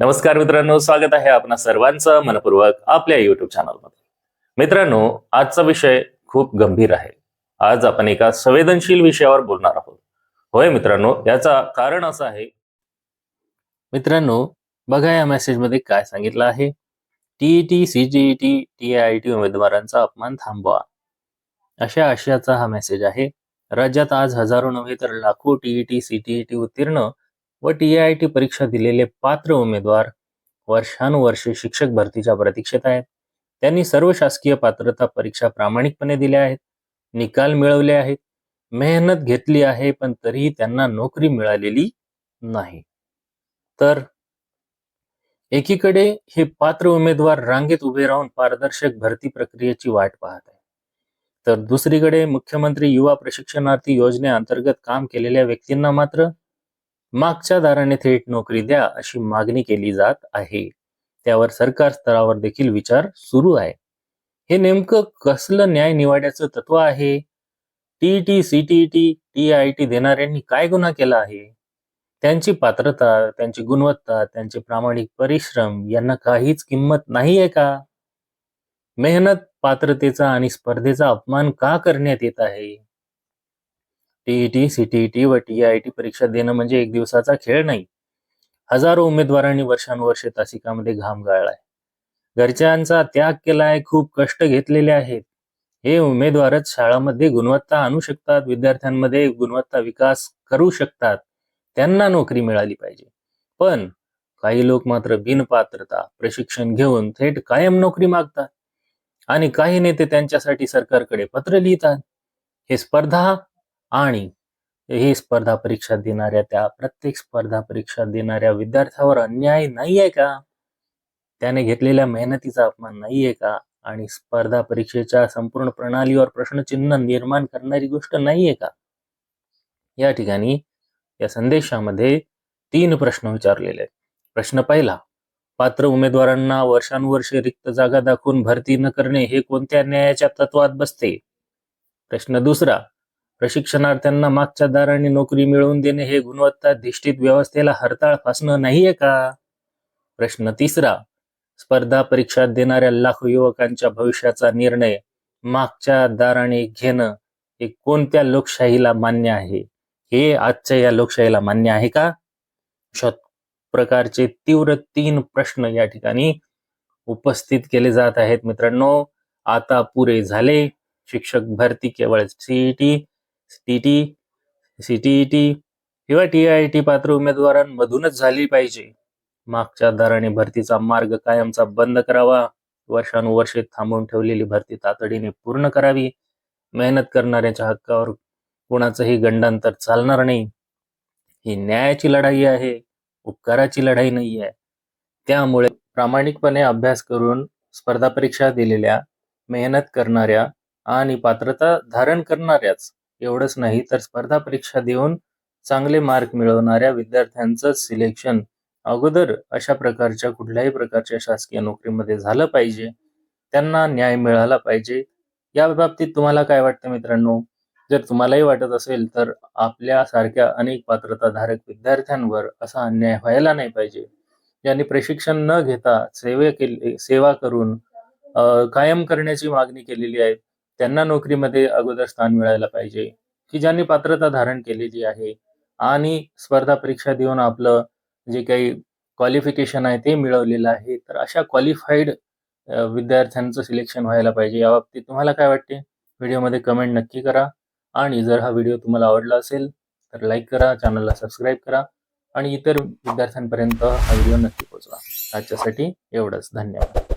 नमस्कार मित्रांनो स्वागत आहे आपणा सर्वांचं मनपूर्वक आपल्या युट्यूब चॅनलमध्ये मित्रांनो आजचा विषय खूप गंभीर आहे. आज आपण एका संवेदनशील विषयावर बोलणार आहोत. होय मित्रांनो याचा कारण असं आहे. मित्रांनो बघा या मेसेजमध्ये काय सांगितलं आहे. TET CGET T I T उमेदवारांचा अपमान थांबवा. अशा आशयाचा हा मेसेज आहे. राज्यात आज हजारो नव्हे तर लाखो टीईटी सीटीईटी उत्तीर्ण व टी आय टी परीक्षा दिलेले पात्र उमेदवार वर्षानुवर्षे शिक्षक भरतीच्या प्रतीक्षेत आहेत. त्यांनी सर्व शासकीय पात्रता परीक्षा प्रामाणिकपणे दिल्या आहेत. निकाल मिळवले आहेत. मेहनत घेतली आहे पण तरीही त्यांना नोकरी मिळालेली नाही. तर एकीकडे हे पात्र उमेदवार रांगेत उभे राहून पारदर्शक भरती प्रक्रियेची वाट पाहत आहे तर दुसरीकडे मुख्यमंत्री युवा प्रशिक्षणार्थी योजनेअंतर्गत काम केलेल्या व्यक्तींना मात्र मागच्या दाराने थेट नोकरी द्या अशी मागणी केली जात आहे. त्यावर सरकार स्तरावर देखील विचार सुरू आहे. हे नेमकं कसलं न्याय निवाड्याचं तत्व आहे? TET CTET T I T देणाऱ्यांनी काय गुन्हा केला आहे? त्यांची पात्रता त्यांची गुणवत्ता त्यांचे प्रामाणिक परिश्रम यांना काहीच किंमत नाही आहे का? मेहनत पात्रतेचा आणि स्पर्धेचा अपमान का करण्यात येत आहे? टीईटी सीटीईटी व टी आय टी परीक्षा देणं म्हणजे एक दिवसाचा खेळ नाही. हजारो उमेदवारांनी वर्षानुवर्षे तासिकामध्ये घाम गाळलाय. घरच्यांचा त्याग केलाय खूप कष्ट घेतलेले आहेत. हे उमेदवारच शाळामध्ये गुणवत्ता आणू शकतात विद्यार्थ्यांमध्ये गुणवत्ता विकास करू शकतात त्यांना नोकरी मिळाली पाहिजे. पण काही लोक मात्र बिनपात्रता प्रशिक्षण घेऊन थेट कायम नोकरी मागतात. आणि काही नेते त्यांच्यासाठी सरकारकडे पत्र लिहितात. हे स्पर्धा आणि ही स्पर्धा परीक्षा देणाऱ्या त्या प्रत्येक स्पर्धा परीक्षा देणाऱ्या विद्यार्थ्यावर अन्याय नाही आहे का? त्याने घेतलेल्या मेहनतीचा अपमान नाही आहे का? आणि स्पर्धा परीक्षेच्या संपूर्ण प्रणालीवर प्रश्नचिन्ह निर्माण करणारी गोष्ट नाहीये का? या ठिकाणी या संदेशामध्ये तीन प्रश्न विचारलेले आहेत. प्रश्न पहिला पात्र उमेदवारांना वर्षानुवर्षे रिक्त जागा दाखवून भरती न करणे हे कोणत्या न्यायाच्या तत्वात बसते? प्रश्न दुसरा प्रशिक्षणार्थ्यांना मागच्या दाराने नोकरी मिळवून देणे हे गुणवत्ताधिष्ठित व्यवस्थेला हरताळ फासणं नाहीये का? प्रश्न तिसरा. स्पर्धा परीक्षा देणाऱ्या लाखो युवकांच्या भविष्याचा निर्णय मागच्या दाराने घेणं हे कोणत्या लोकशाहीला मान्य आहे? हे आजच्या या लोकशाहीला मान्य आहे का? अशा प्रकारचे तीव्र तीन प्रश्न या ठिकाणी उपस्थित केले जात आहेत मित्रांनो. आता पुरे झाले. शिक्षक भरती केवळ सीईटी टीटी सीटीईटी किंवा टी आय टी पात्र उमेदवारांमधूनच झाली पाहिजे. मागच्या दराने भरतीचा मार्ग कायमचा बंद करावा. वर्षानुवर्षे थांबवून ठेवलेली भरती तातडीने पूर्ण करावी. मेहनत करणाऱ्याच्या हक्कावर कोणाचंही गंडांतर चालणार नाही. ही न्यायाची लढाई आहे उपकाराची लढाई नाही आहे. त्यामुळे प्रामाणिकपणे अभ्यास करून स्पर्धा परीक्षा दिलेल्या मेहनत करणाऱ्या आणि पात्रता धारण करणाऱ्याच एवढंच नाही तर स्पर्धा परीक्षा देऊन चांगले मार्क मिळवणाऱ्या विद्यार्थ्यांचं सिलेक्शन अगोदर अशा प्रकारच्या कुठल्याही प्रकारच्या शासकीय नोकरीमध्ये झालं पाहिजे. त्यांना न्याय मिळाला पाहिजे. या बाबतीत तुम्हाला काय वाटतं मित्रांनो? जर तुम्हालाही वाटत असेल तर आपल्या सारख्या अनेक पात्रताधारक विद्यार्थ्यांवर असा अन्याय व्हायला नाही पाहिजे. ज्यांनी प्रशिक्षण न घेता सेवे केली सेवा करून कायम करण्याची मागणी केलेली आहे त्यांना नोकरीमध्ये अगोदर स्थान मिळायला पाहिजे की ज्यांनी पात्रता धारण केलेली आहे आणि स्पर्धा परीक्षा देऊन आपलं जे काही क्वालिफिकेशन आहे ते मिळवलेलं आहे तर अशा क्वालिफाईड विद्यार्थ्यांचं सिलेक्शन व्हायला पाहिजे. या बाबतीत तुम्हाला काय वाटते? व्हिडिओमध्ये कमेंट नक्की करा आणि जर हा व्हिडिओ तुम्हाला आवडला असेल तर लाईक करा चॅनलला सबस्क्राईब करा आणि इतर विद्यार्थ्यांपर्यंत हा व्हिडिओ नक्की पोहोचवा. आजच्यासाठी एवढंच. धन्यवाद.